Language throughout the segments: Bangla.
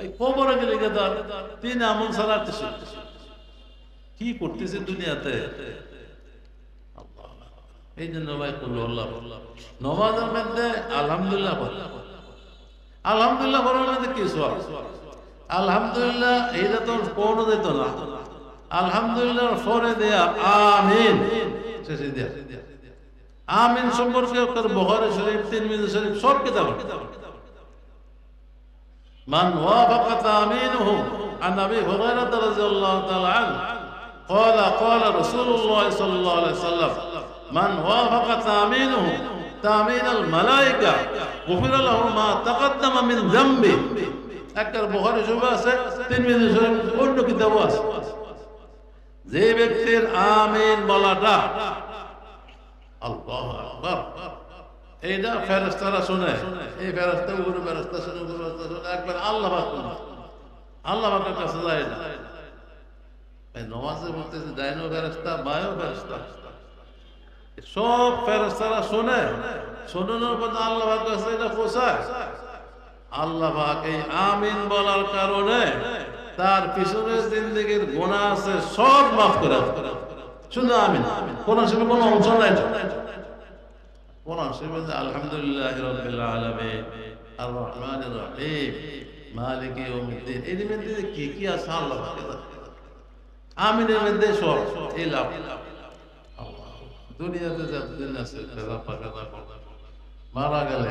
ভাই কবরে গেলে কি করতেছে দুনিয়াতে? এই জন্য ভাই মধ্যে আলহামদুলিল্লাহ বলে। আলহামদুলিল্লাহ বলার মধ্যে কি আলহামদুলিল্লাহ, এইটা তো কোনো দিত না। আলহামদুলিল্লাহ ফরে দেয়া, আমিন। শেষে দেয়া। আমিন সম্পর্কে বহরে শরীফ তিন মিনিট শরীফ, সব কিতাব من وافق تامينه عن ابي هريره رضي الله تعالى عنه قال قال رسول الله صلى الله عليه وسلم من وافق تامينه تامين الملائكه غفر له ما تقدم من ذنبه একবার বুখারী শরীফ আছে তিরমিজি শরীফ অন্য কিতাব আছে যে ব্যক্তির আমিন বলাটা আল্লাহু আকবার এইটা ফেরেস্তারা শুনে। এই ফেরেস্তা উপরে ফেরেস্তা শুনে উপরে ফেরেস্তা শুনে। একবার আল্লাহ শুনে। আল্লাহ পাকের কাছে যায় না। নমাজে বলতেছে, ডাইনো ফেরেস্তা বায়ো ফেরেস্তা সব ফেরেস্তারা শুনে। শোনানোর পর আল্লাহ পাক কাছে এটা পোষায় আল্লাহ পাক এই আমিন বলার কারণে তার পিছনের জিন্দগির গোনা আছে, সব মাফ করে। শুধু আমিন। কোন সময় কোনো অংশ নাই কোরআন শরীফে যে, আলহামদুলিল্লাহ রাব্বিল আলামিন আর রহমানির রহিম, মালিক ইয়াউমিদ্দিন। এর কি কি আছে আল্লাহ। আমিনের মধ্যে সব, এই লাভ। দুনিয়াতে যতদিন আছে মারা গেলে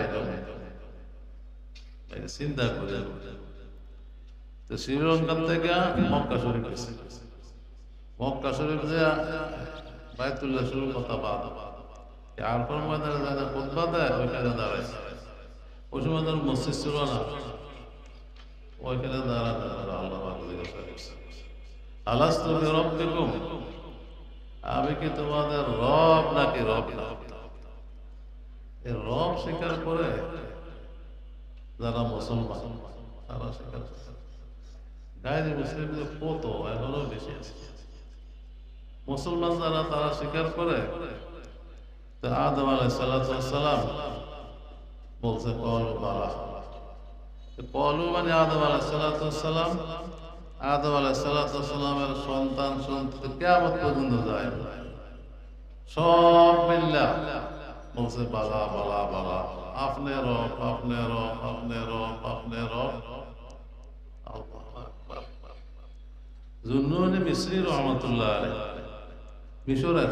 চিন্তা করে তো শ্রীলঙ্কার থেকে মক্কা শরীফ মক্কা শরীফ যে বায়তুল্লাহ শুরু কথা বাদ। আরফার ময়দানে যারা খুতবা দেয়, ওইখানে দাঁড়াইছে। ওই সময় তার মসজিদ ছিল না, ওইখানে দাঁড়াতে তারা আল্লাহ জিজ্ঞাসা করছে আলাস্তু বিরব্বিকুম আমি কি তোমাদের রব নাকি রব না? রব স্বীকার করে যারা মুসলমান, তারা স্বীকার করে। গায়ে মুসলিমদের কত এখনও বেশি আছে। মুসলমান যারা, তারা স্বীকার করে তো আদম আলাই সালাম বলছে, কলু বালা। কলু মানে আদম আলাই সালাম। আদম আলাই সালামের সন্তান সন্ততি কেমন পর্যন্ত যায়। সব মিল্লা বলছে, বালা বালা বালা। আপনি রব আপনি রব আপনি রব আপনি রব। জুন্নুনি মিসরি রহমতুল্লাহ আলাইহি। মিশরের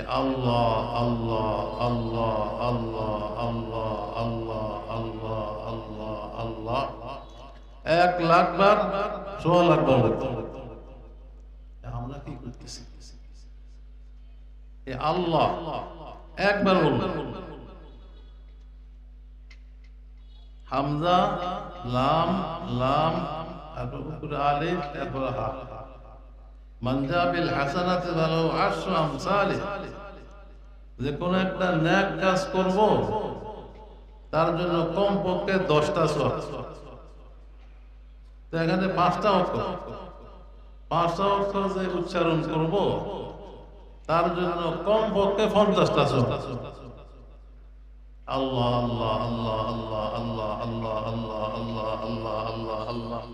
আল্লাহ আল্লাহ আল্লাহ আল্লাহ আল্লাহ আল্লাহ আল্লাহ আল্লাহ আল্লাহ। এক লাখ বার লাখ বার। আমরা কি করতেছি? আল্লাহ একবার হামজা, লাম লাম, তারপর আলিফ, তারপর হা। মঞ্জাবিল হাসানাতে ভালো আটশো আমসালে যে কোনো একটা ন্যাক কাজ করব তার জন্য কম পক্ষে দশটা এখানে পাঁচটা অক্ষর পাঁচটা অক্ষর যে উচ্চারণ করব তার জন্য কম পক্ষে পঞ্চাশটা সব আল্লাহ আল্লাহ আল্লাহ আল্লাহ আল্লাহ আল্লাহ আল্লাহ আল্লাহ আল্লাহ আল্লাহ আল্লাহ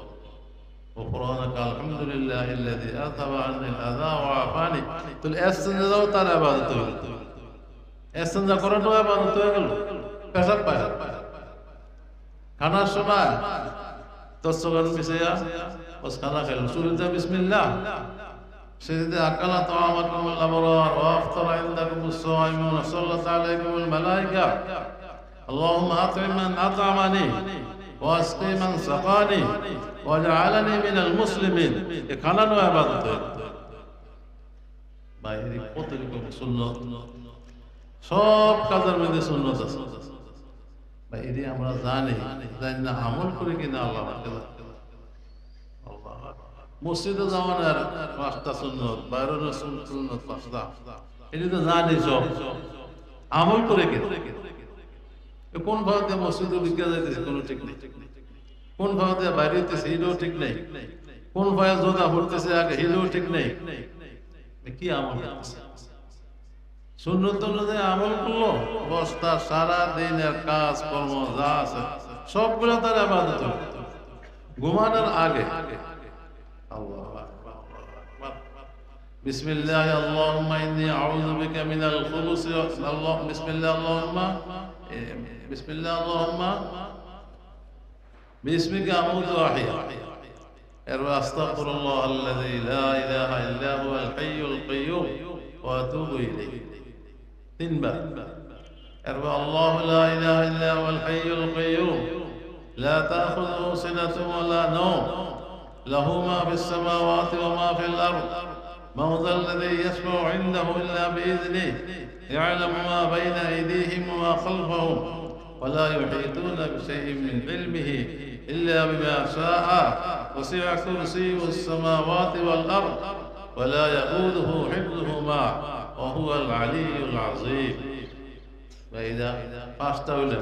غفرانك الحمد لله الذي اذهب عني الأذى وعافاني. تقول إيه استنزا وطالع بعد التوبه إيه استنزا قران وطالع بعد التوبه كان السماء تصغر بسيا. وسخنا خير. رسول الله بسم الله. سيدي أكل طعامكم الأبرار. وأفطر عندكم الصائمون. وصلت عليكم الملائكة. اللهم أطعم من أطعمني. وأسقي من سقاني وجعلني من المسلمين এখানেও আবাদত বাইরে কত রকম সুন্নত সব কাজের মধ্যে সুন্নত আছে বাইরে আমরা জানি জানি না আমল করে কিনা আল্লাহ আমাকে দান। আল্লাহ মসজিদে জামানের পাঁচটা সুন্নত বাইরের সুন্নত পাঁচটা এটি তো জানি সব আমল করে কিনা এ কোন ভাবে মসজিদে বিজ্ঞা যাইতেছে কোনো ঠিক নেই কোন ভাবে বাইরে হইতেছে এটাও ঠিক নেই কোন ভাবে জোদা পড়তেছে আগে এটাও ঠিক নেই এ কি আমল করতেছে? সুন্নত অনুযায়ী আমল করলো বস্তা সারা দিনের কাজ কর্ম যা আছে সবগুলো তার আবাদত হলো। ঘুমানোর আগে আল্লাহু আকবার, আল্লাহু আকবার। بسم الله اللهم إني أعوذ بك من الخبث و- الله بسم الله اللهم إيه، بسم الله اللهم باسمك أموت وأحيا. أستغفر الله الذي لا إله إلا هو الحي القيوم وأتوب إليه. تنبأ. أروى الله لا إله إلا هو الحي القيوم. لا تأخذه سنة ولا نوم. له ما في السماوات وما في الأرض. من ذا الذي يشفع عنده إلا بإذنه. يعلم ما بين أيديهم وما خلفهم ولا يحيطون بشيء من علمه إلا بما شاء وسع كرسيه السماوات والأرض ولا يؤوده حفظهما وهو العلي العظيم فإذا فاستولى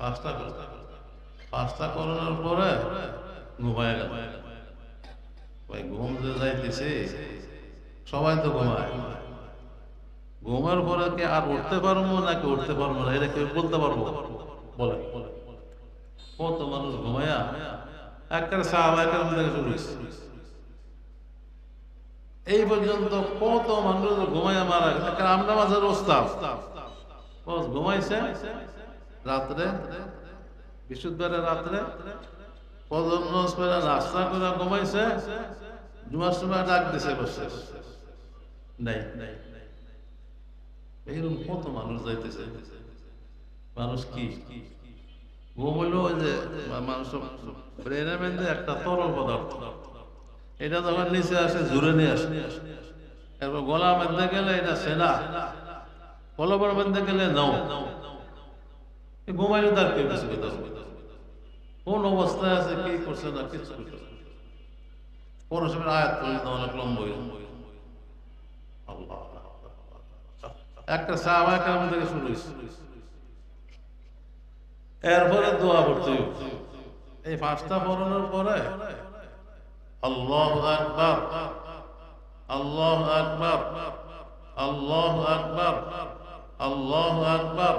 পাঁচটা পাঁচটা করানোর পরে ঘুমায় গেল ভাই ঘুম যে যাইতেছে সবাই তো ঘুমায় ঘুমের পরে কি আর উঠতে পারব নাকি উঠতে পারব না? এটা কেউ বলতে পারব? বলে। কত মানুষ ঘুমায়া একটা সাহাবা একটা থেকে শুরু এই পর্যন্ত কত মানুষ ঘুমাইয়া মারা গেছে। আমরা মাঝের ওস্তাদ। ঘুমাইছে। রাত্রে, বিশুদ্ধবারের রাত্রে করে নাস্তা করে ঘুমাইছে। জুমার সময় ডাক দিছে বসে। নাই। এইরকম কত মানুষ যাইতেছে? মানুষ কি? হইল ওই যে মানুষ ব্রেনের মধ্যে একটা তরল পদার্থ। এটা যখন নিচে আসে, জুড়ে নিয়ে আসে। এরপর গলা মধ্যে গেলে এটা সেনা। কলবার মধ্যে গেলে নাও ঘুমাইলে তার কেউ কিছু না। কোন অবস্থায় আছে, কি করছে না, কিছু করছে না। আয়াত করলে অনেক লম্ব আল্লাহ। একটা সাহাবা কেমন থেকে শুরু হয়েছে। এরপরে দোয়া করতে এই পাঁচটা পড়ানোর পরে আল্লাহ আকবার আল্লাহ আকবার আল্লাহ আকবার আল্লাহ আকবার।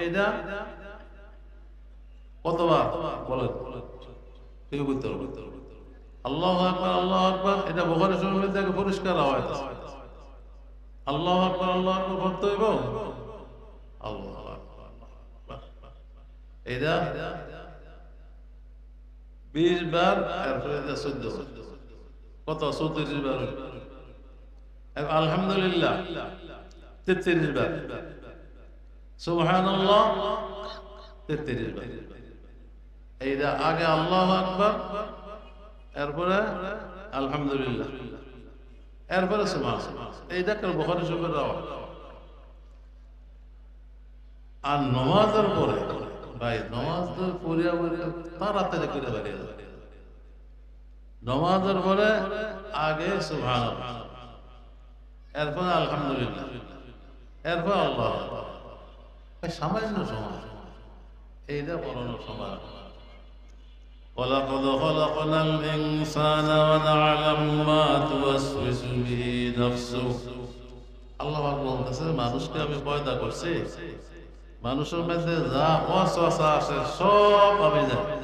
এইটা কতবার বলেন? কেউ করতে পারবে আল্লাহ আকবার আল্লাহ আকবার, এটা বোখারি শরীফের থেকে পরিষ্কার আওয়াজ আছে। আল্লাহ আকবার আল্লাহ আকবার করতে হইব আল্লাহ আকবার আল্লাহ আকবার। এটা বিশ বার এরপরে এটা চোদ্দ কত চৌত্রিশ বার হইল। আর আলহামদুলিল্লাহ তেত্রিশ বার সুবহানাল্লাহ তেত্রিশ বার এইটা আগে আল্লাহ আকবার এরপরে আলহামদুলিল্লাহ এরপরে এইটা কাল বখারি শরীফের আওয়াজ আর নমাজের পরে, ভাই, নমাজ তো পড়িয়া পড়িয়া তাড়াতাড়ি করে যায়। নমাজের পরে আগে সুবহান এরপর আলহামদুলিল্লাহ, এরপর আল্লাহ। সামান্য সময়, এইটা পড়ানো সময়। ولقد خلقنا الإنسان ونعلم ما توسوس به نفسه আল্লাহ পাক বলতেছে মানুষকে আমি পয়দা করছি মানুষের মধ্যে যা ওয়াসওয়াসা আসে সব আমি জানি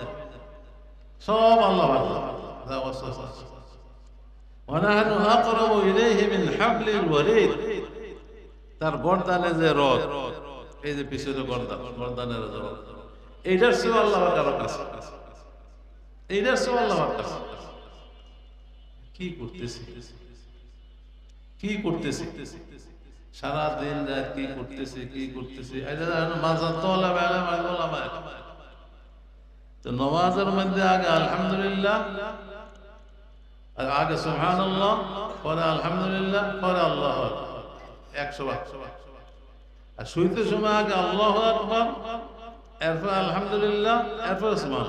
সব আল্লাহ পাক জানে, যা ওয়াসওয়াসা আসে ونحن أقرب إليه من حبل الوريد তার গর্দানে যে রথ এই যে পিছনে গর্দান গর্দানের যে রথ এইটার চেয়েও আল্লাহ কারো কাছে এইটার চেয়েও আল্লাহ কি করতেছি? কি করতেছি? সারা দিন রাত কি করতেছি কি করতেছি? তো নমাজের মধ্যে আগে আলহামদুলিল্লাহ, আর আগে সুবহানাল্লাহ, পরে আলহামদুলিল্লাহ, পরে আল্লাহ একশো আর শুইতে সময় আগে আল্লাহ আকবার, এরপর আলহামদুলিল্লাহ, এরপর সুবহান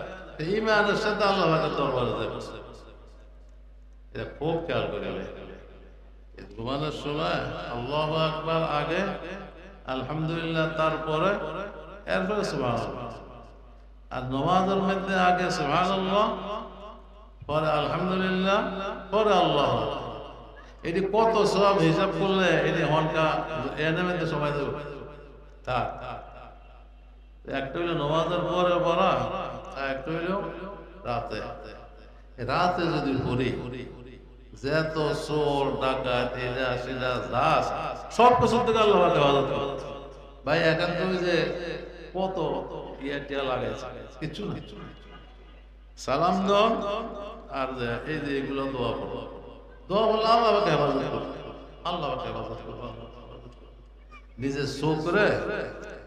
ইমানের সাথে আল্লাহ দরবারে যায় বসে এটা খুব খেয়াল করে ঘুমানোর সময় আল্লাহ আকবার আগে, আলহামদুলিল্লাহ, তারপরে এরপরে আর নমাজের মধ্যে আগে সুবহানাল্লাহ, পরে আলহামদুলিল্লাহ, পরে আল্লাহ এটি কত সব হিসাব করলে এটি হনকা এনে মধ্যে সময় দেব থাক একটা হইল নমাজের পরে পড়া রাতে। রাতে যদি পড়ি যত চোর, ডাকাত এটা সেটা দাস সব কিছু থেকে আল্লাহ হেফাজত ভাই একান্ত যে কত ইয়া টিয়া কিছু না। সালাম দন, আর এই যে এগুলো দোয়া করো। দোয়া বললে আল্লাহ হেফাজত আল্লাহ হেফাজত নিজের চোখরে ইয়ালামু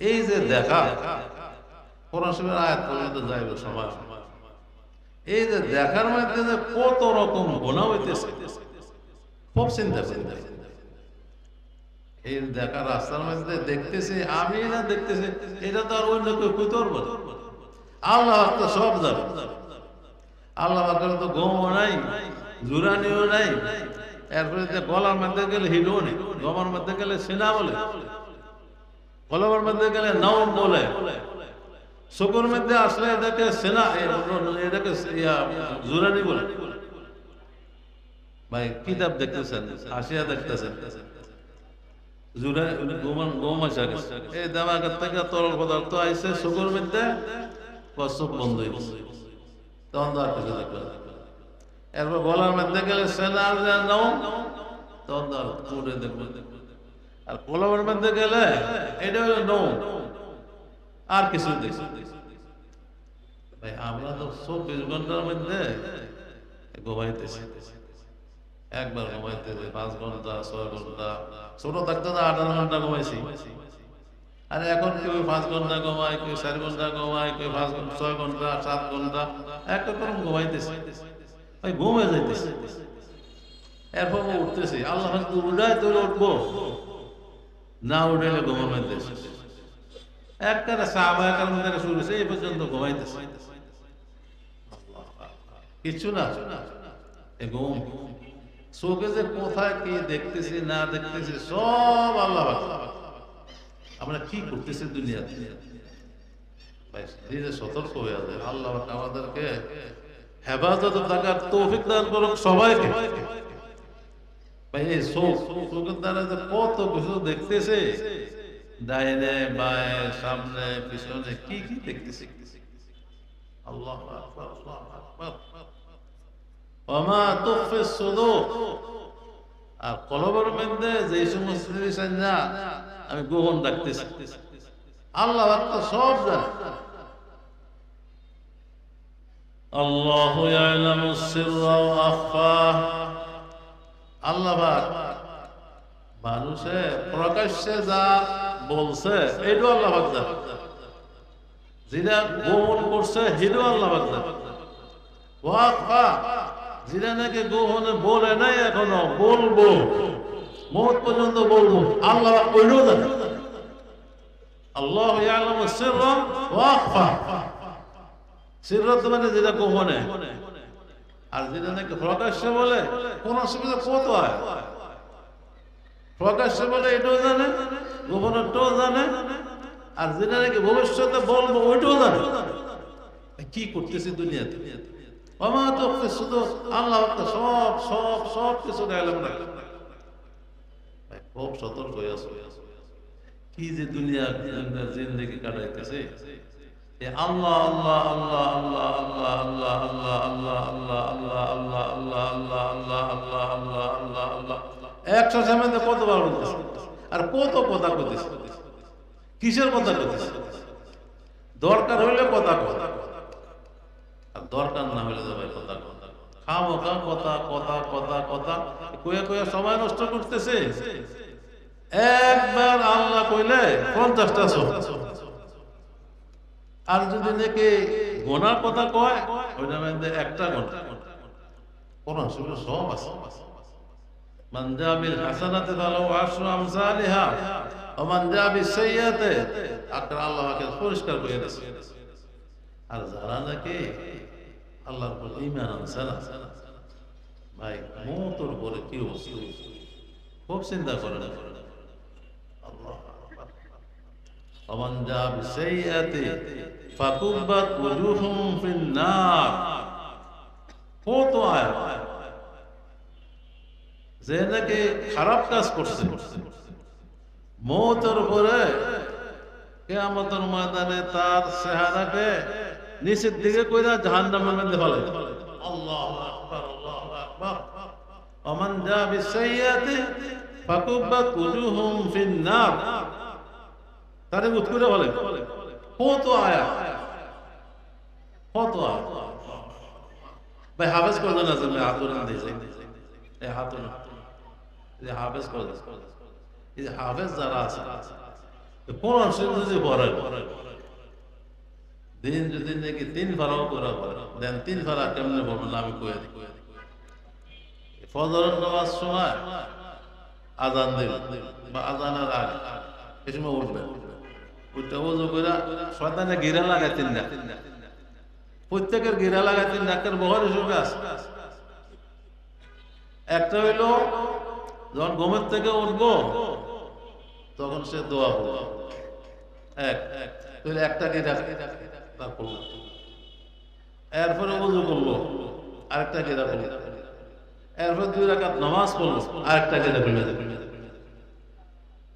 এই যে দেখা শরীফের আয়াত পর্যন্ত যাইবে সময় এই যে দেখার মধ্যে যে কত রকম গোনা হইতেছে, খুব চিন্তা চিন্তা এই দেখা রাস্তার মধ্যে দেখতেছি, আমি না দেখতেছি, এটা তো আর অন্য কেউ আল্লাহ তো সব যাবে আল্লাহ তো গমও নাই, জুরানিও নাই। এরপরে গলার মধ্যে গেলে হিলও নেই গমার মধ্যে গেলে সেনা বলে। কলমের মধ্যে গেলে নাম বলে। শুকুর মধ্যে আসলে এটাকে সেনা এটাকে জুরানি বলে। ভাই, কিতাব দেখতেছেন আসিয়া দেখতেছেন। এই দেমাগের তরল পদার্থ আইসে শুকুর মধ্যে বন্ধ হয়ে দেখবে এরপর গলার মধ্যে গেলে সেনা নাও তখন তো আর আর কলমের মধ্যে গেলে এটা হলো নো। আর কিছু ভাই, আমরা তো চব্বিশ ঘণ্টার মধ্যে ঘুমাইতেছি। একবার ঘুমাইতেছি পাঁচ ঘণ্টা, ছয় ঘণ্টা। ছোট থাকতে তো আঠারো ঘণ্টা ঘুমাইছি। আর এখন কেউ পাঁচ ঘণ্টা ঘুমায়, কেউ চার ঘণ্টা ঘুমায়, কেউ পাঁচ ঘণ্টা ছয় ঘণ্টা, সাত ঘণ্টা একটা রকম ঘুমাইতেছি। ভাই, ঘুমে যাইতেছি। এরপর উঠতেছি। আল্লাহ হয়তো উঠায় তো উঠবো। না উঠাইলে ঘুমের মধ্যে একটা সাহাবা কারণ শুরু হয়েছে এই পর্যন্ত ঘুমাইতেছে। কিছু না। এ ঘুম। চোখে যে কোথায় কি দেখতেছি, না দেখতেছি, সব আল্লাহ। আমরা কি করতেছি দুনিয়াতে? ধীরে সতর্ক হয়ে যায়। আল্লাহ আমাদেরকে হেফাজত থাকার তৌফিক দান করুন সবাইকে। দ্বারা যে কত কিছু দেখতেছে ডাইনে সামনে পিছনে কি কি দেখতেছে আর মধ্যে যে সমস্ত আমি গোপন আল্লাহ সব জানে আল্লাহ মানুষে প্রকাশ্যে যা বলছে এটু আল্লাহ যা যেটা গোপন করছে হিরো আল্লাহ যা যেটা নাকি গোপনে বলে নাই এখনও, বলব। মত পর্যন্ত বলব। আল্লাহ আল্লাহ আলম সির মানে যেটা গোপনে। আর যেটা নাকি প্রকাশ্যে বলে কোন অসুবিধা কত হয়? প্রকাশ্যে বলে এটাও জানে গোপনেরটাও জানে আর যেটা নাকি ভবিষ্যতে বলব ওইটাও জানে। কি করতেছি দুনিয়াতে? আমার তো শুধু আল্লাহ সব সব সব কিছু রাখে। ভাই, খুব সতর্ক হয়ে আসো কি যে দুনিয়া জিন্দগি কাটাইতেছে। এ আল্লাহ আল্লাহ আল্লাহ আল্লাহ আল্লাহ আল্লাহ আল্লাহ আল্লাহ আল্লাহ আল্লাহ আল্লাহ আল্লাহ আল্লাহ আল্লাহ আল্লাহ আল্লাহ আল্লাহ একশো সামনে কতবার বলতেছে আর কত কথা করতেছে কিসের কথা করতেছে দরকার হইলে কথা কথা আর দরকার না তো ভাই কথা কথা খামোখা কথা কথা কথা কথা কয়ে কয়ে সময় নষ্ট করতেছে একবার আল্লাহ কইলে পঞ্চাশটা সব আর যদি নাকি গোনার কথা কয় ওইটা মধ্যে একটা গোনা কোন অসুবিধা, সব আছে। মান জা বিল হাসানাতি ফালাহু আশরু আমসালিহা ওয়া মান জা বিস সাইয়্যাতি আকরা আল্লাহকে পরিষ্কার করে দিয়েছে। আর যারা নাকি আল্লাহর অবস্থা? খুব চিন্তা করে না আল্লাহ ومن جاء بالسيئة فكبت وجوههم في النار কত আয়াত যে নাকি খারাপ কাজ করছে মৌতের উপরে কেয়ামতের ময়দানে তার চেহারাকে নিচের দিকে কইরা জাহান্নামের মধ্যে ফেলাই আল্লাহু আকবার আল্লাহু আকবার ওমান জা বিসাইয়াতি ফাকুব্বাত ওজুহুম ফিন নার তারে উৎকুরে বলে কত আয়া কত আয়া ভাই, হাফেজ করে দেন আছে হাত ধরে না দিয়েছে এই হাত ধরে এই হাফেজ করে দেন এই হাফেজ যারা আছে কোন শরীফ যদি পড়ে, দিন যদি নাকি তিন ফারাও করে পড়ে, দেন তিন ফারা কেমনে বলবেন আমি কয়ে দিই। ফজরের নামাজ সময় আজান দিল বা আজানের আগে সময় উঠবেন প্রত্যেকের গিরা লাগায় তিন ডাক্তার বহর হিসেবে আছে। একটা যখন থেকে উঠবো, তখন সে দোয়া করল এক একটা এরপরে উজু করল, আরেকটা গিরা এরপর দুই রাকাত নামাজ পড়ল, আরেকটা গিরা করল।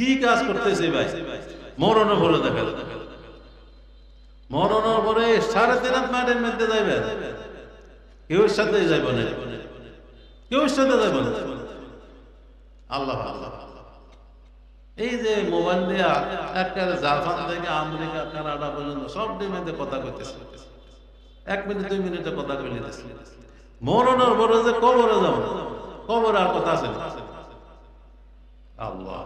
কি কাজ করতেছে ভাই? মরণের ভরে দেখা যায়। মরণের পরে সাড়ে তিন মাঠের মধ্যে যাইবে। কেউ সাথে যাইব না। কেউ সাথে যাইব না। আল্লাহ আল্লাহ এই যে মোবাইল দিয়া একেবারে জাপান থেকে আমেরিকা, কানাডা পর্যন্ত সব ডিমেতে কথা কইতেছে। এক মিনিট, দুই মিনিটে কথা কই নিতেছে মরণের পরে যে কবরে যাব, কবর আর কথা আছে আল্লাহ।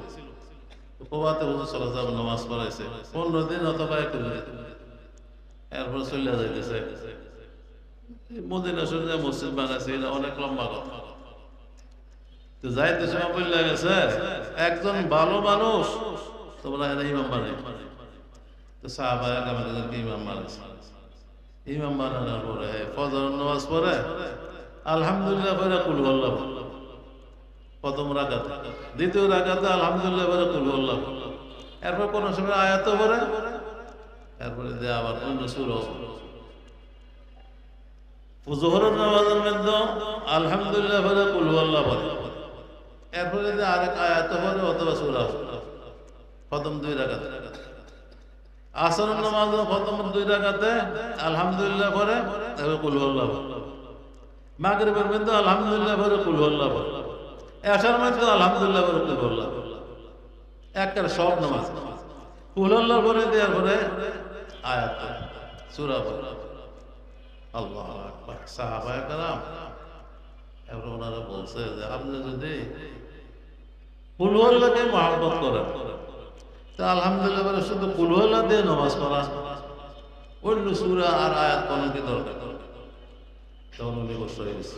কোবাতে হুজুর নামাজ পড়াইছে। 15 দিন অথবা এক এরপর চলে যাইতেছে। মদিনা শরীফে মসজিদ বানাইছে, এটা অনেক লম্বা কথা। তো যাইতে সময় গেছে, একজন ভালো মানুষ তোমরা এরা ইমাম বানাই। তো সাহাবা আমাদেরকে ইমাম বানাইছে। ইমাম বানানোর পরে ফজর নামাজ পড়ে, আলহামদুলিল্লাহ পরে কুল বললাম প্রথম রাগাত। দ্বিতীয় রাগাতে আলহামদুলিল্লাহ পরে কুল বললাম এরপর কোন সময় আয়াত পরে এরপরে যে আবার অন্য সুর জোহরের আলহামদুলিল্লাহ পরে কুল এরপরে আরেক অথবা সুরা দুই আলহামদুলিল্লাহ পরে এবার মাগরিবের মধ্যে আলহামদুলিল্লাহ পরে এসার মধ্যে আলহামদুলিল্লাহ কুল বললাম একের সব নামাজ। কুল আল্লাহ পরে দেওয়ার পরে আয়াত সুরা আল্লাহ আকবার। সাহাবায়ে কারাম, এবার ওনারা বলছে যে, আপনি যদি কুলহল্লাহকে মহাব্বত করেন, তা আলহামদুলিল্লাহ বলে শুধু কুলহল্লাহ দিয়ে নামাজ পড়া। অন্য সুরা আর আয়াত কোনো কি দরকার? তখন উনি গেছে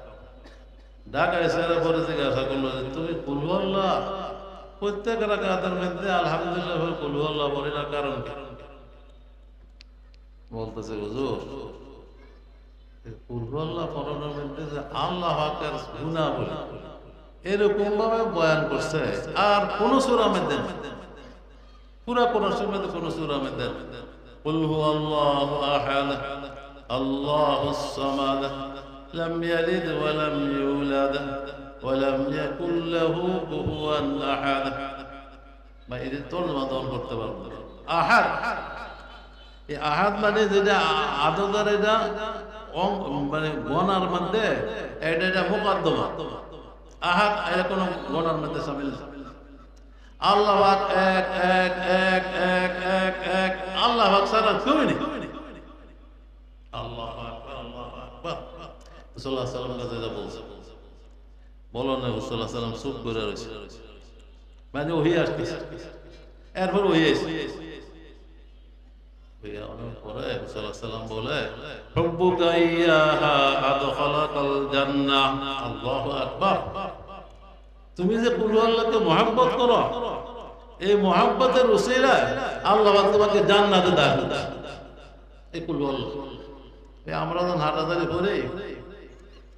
ঢাকায় সেরা পরে করল যে, তুমি কুলহল্লা প্রত্যেক রাখাতের মধ্যে আলহামদুলিল্লাহ কুলহল্লা বলি না, কারণ বলতেছে, হুজুর আল্লাহ এরকম ভাবে বয়ান করছে, আর কোন সুরা মধ্যে পুরা কোন সুরা কোন সুরা মধ্যে কুলহু لم يلد ولم يولد ولم يكن له كفوا أحد বা এদের তর্জমা দল করতে পারবো আহাদ এই আহাদ মানে যেটা আদদার এটা অং- মানে গনার মধ্যে এটা এটা মোকদ্দমা আহাদ এটা কোনো গনার মধ্যে সামিল না। আল্লাহ পাক এক এক এক এক এক এক আল্লাহ পাক সারা কেউই নেই আল্লাহ আকবার আল্লাহ মানে তুমি যে কুল আল্লাহকে মহাব্বত করো, এই মহাব্বতের উসিলায় আল্লাহ তোমাকে জান্নাতে দাখিল এই আমরা যখন হাঁটাদারি করি।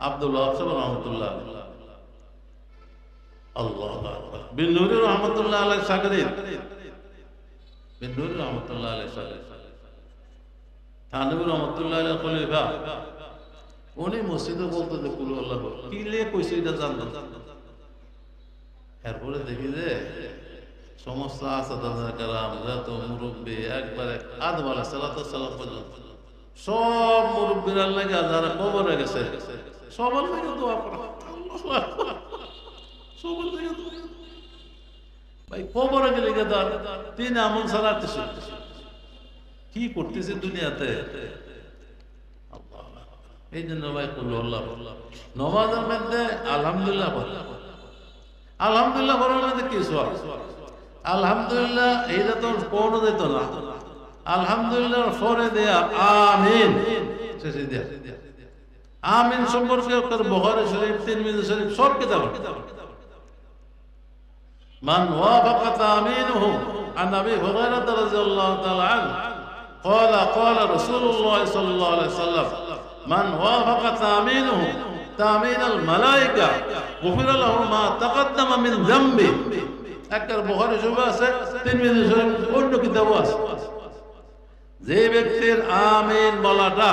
আব্দুল্লাহ আল্লাহ উনি মসজিদে বলতো যে, কুল আল্লাহ কি কইছে এটা এরপরে দেখি যে, সমস্ত আসাদার কালাম যত মুরব্বী, একবারে পর্যন্ত, সব মুরব্বীর লাগে যারা কবরে গেছে সবার লাগে দোয়া লাগে ভাই কবরে গেলে তিন কি করতেছে দুনিয়াতে। এই জন্য ভাই করল নমাজের মধ্যে আলহামদুলিল্লাহ বলে আলহামদুলিল্লাহ মধ্যে কি সব আলহামদুলিল্লাহ, এইটা তো কোনো দিত না। আলহামদুলিল্লাহ ফরে দেয়া, আমিন। শেষে দেয়া। আমিন সম্পর্কে বহরে শরীফ তিরমিজি শরীফ সব কিতাব من وافق تامينه عن ابي هريره رضي الله تعالى عنه قال قال رسول الله صلى الله عليه وسلم من وافق تامينه تامين الملائكه غفر له ما تقدم من ذنبه একবার বুখারী শরীফ আছে তিরমিজি শরীফ অন্য কিতাব আছে যে ব্যক্তির আমিন বলাটা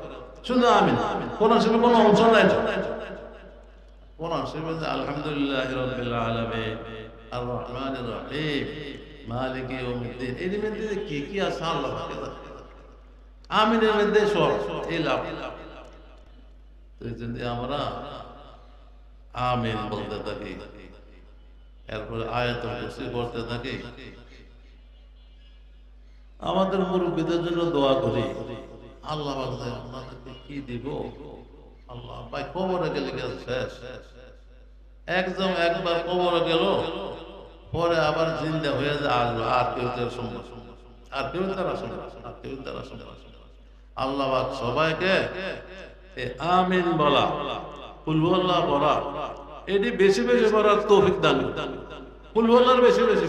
শুধু আমিন। কোন সময় কোনো অংশ নাই কোরআন শরীফে যে আলহামদুলিল্লাহ রাব্বিল আলামিন আর রহমানির রহিম মালিক ইয়াউমিদ্দিন। এর মধ্যে কি কি আছে আল্লাহ পাকে আমিনের মধ্যে সব, এই লাভ। জন্য আমরা আমিন বলতে থাকি। এরপরে আয়াতুল কুরসি পড়তে থাকি। আমাদের মুরব্বীদের জন্য দোয়া করি। আল্লাহ আপনাদেরকে কি দিব? আল্লাহ ভাই কবরে গেলে গেল শেষ। একদম একবার কবরে গেল, পরে আবার জিন্দা হয়ে যায় আসবে আর কেউ তার আর কেউ আর কেউ আল্লাহ সবাইকে আমিন বলা কুলহুল্লাহ বলা, এটি বেশি বেশি করার তৌফিক দান কুলহুল্লাহর বেশি বেশি।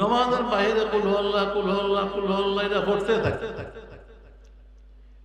নমাজের বাইরে কুলহল্লা কুলহল্লা কুলহুল্লাহ এটা পড়তে থাকে।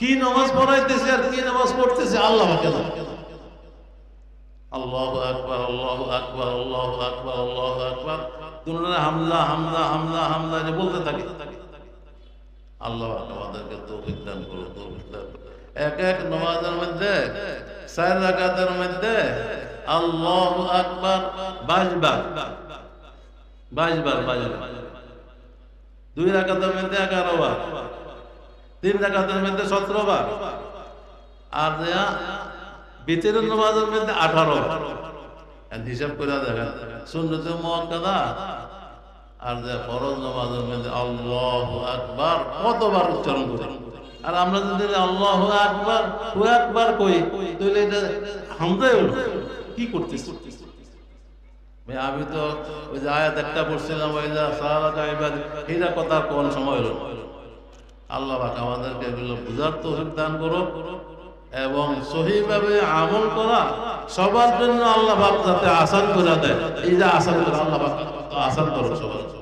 কি নামাজ পড়াইতেছে আর কি নামাজ পড়তেছে আল্লাহ পাকে জানে আল্লাহ আকবার আল্লাহ আকবার আল্লাহ আকবার আল্লাহ আকবার। দুনিয়া হামলা হামলা হামলা হামলা যে বলতে থাকে। আল্লাহ আমাদেরকে তৌফিক দান করো তৌফিক এক এক নামাজের মধ্যে, চার রাকাতের মধ্যে আল্লাহ আকবার বাইশবার বাইশবার বাইশবার দুই রাকাতের মধ্যে এগারো বার। তিন রাকাতের মধ্যে সতেরো বার আর বিতের নামাজের মধ্যে আঠারো হিসাব করে দেখেন, সুন্নতে মুআক্কাদা আর যে ফরজ নামাজের মধ্যে আল্লাহ আকবার কতবার উচ্চারণ করি। আর আমরা যদি আল্লাহ আকবার ও একবার কই, তাহলে এটা কি আমি তো ওই যে আয়াত একটা পড়ছিলাম, ওই যে সারা এটা কথা কোন সময় হলো? আল্লাহ আমাদেরকে এগুলো বুঝার তৌফিক দান করো এবং সহিভাবে আমল করা সবার জন্য আল্লাহ যাতে আসান করে দেয় এই যে আসান করে আল্লাহ আসান করো সবার জন্য।